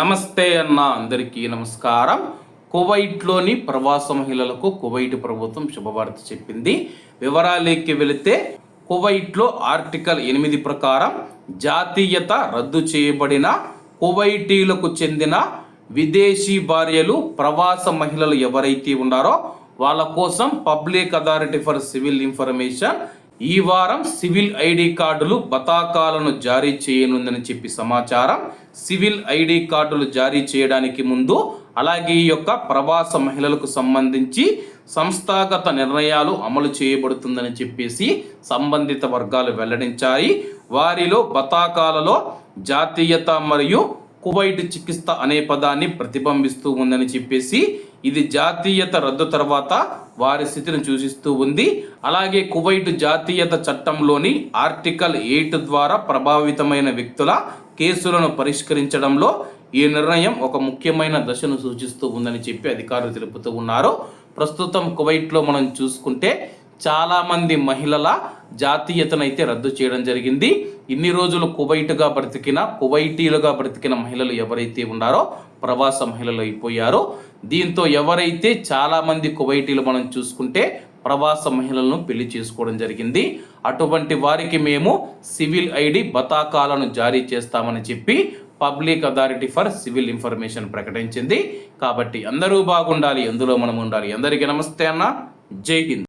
నమస్తే అన్న అందరికీ నమస్కారం. కువైట్లోని ప్రవాస మహిళలకు కువైట్ ప్రభుత్వం శుభవార్త చెప్పింది. వివరాలేకి వెళితే కువైట్లో ఆర్టికల్ ఎనిమిది ప్రకారం జాతీయత రద్దు చేయబడిన కువైటీలకు చెందిన విదేశీ భార్యలు ప్రవాస మహిళలు ఎవరైతే ఉన్నారో వాళ్ళ కోసం public authority for civil information ఈ వారం సివిల్ ఐడి కార్డులు బతాకాలను జారీ చేయనుందని చెప్పి సమాచారం. సివిల్ ఐడి కార్డులు జారీ చేయడానికి ముందు అలాగే ఈ యొక్క ప్రవాస మహిళలకు సంబంధించి సంస్థాగత నిర్ణయాలు అమలు చేయబడుతుందని చెప్పేసి సంబంధిత వర్గాలు వెల్లడించాయి. వారిలో బతాకాలలో జాతీయత మరియు కువైట్ చికిత్స అనే పదాన్ని ప్రతిబింబిస్తూ ఉందని చెప్పేసి ఇది జాతీయత రద్దు తర్వాత వారి స్థితిని సూచిస్తూ ఉంది. అలాగే కువైట్ జాతీయత చట్టంలోని ఆర్టికల్ ఎయిట్ ద్వారా ప్రభావితమైన వ్యక్తుల కేసులను పరిష్కరించడంలో ఈ నిర్ణయం ఒక ముఖ్యమైన దశను సూచిస్తూ ఉందని చెప్పి అధికారులు తెలుపుతూ ఉన్నారు. ప్రస్తుతం కువైట్లో మనం చూసుకుంటే చాలామంది మహిళల జాతీయతనైతే రద్దు చేయడం జరిగింది. ఇన్ని రోజులు కువైట్గా బ్రతికిన కువైటీలుగా బ్రతికిన మహిళలు ఎవరైతే ఉన్నారో ప్రవాస మహిళలు అయిపోయారో దీంతో ఎవరైతే చాలామంది కువైటీలు మనం చూసుకుంటే ప్రవాస మహిళలను పెళ్ళి చేసుకోవడం జరిగింది. అటువంటి వారికి మేము సివిల్ ఐడి బతాకాలను జారీ చేస్తామని చెప్పి public authority for civil information ప్రకటించింది. కాబట్టి అందరూ బాగుండాలి ఎందులో మనం ఉండాలి. అందరికీ నమస్తే అన్న. జై హింద్.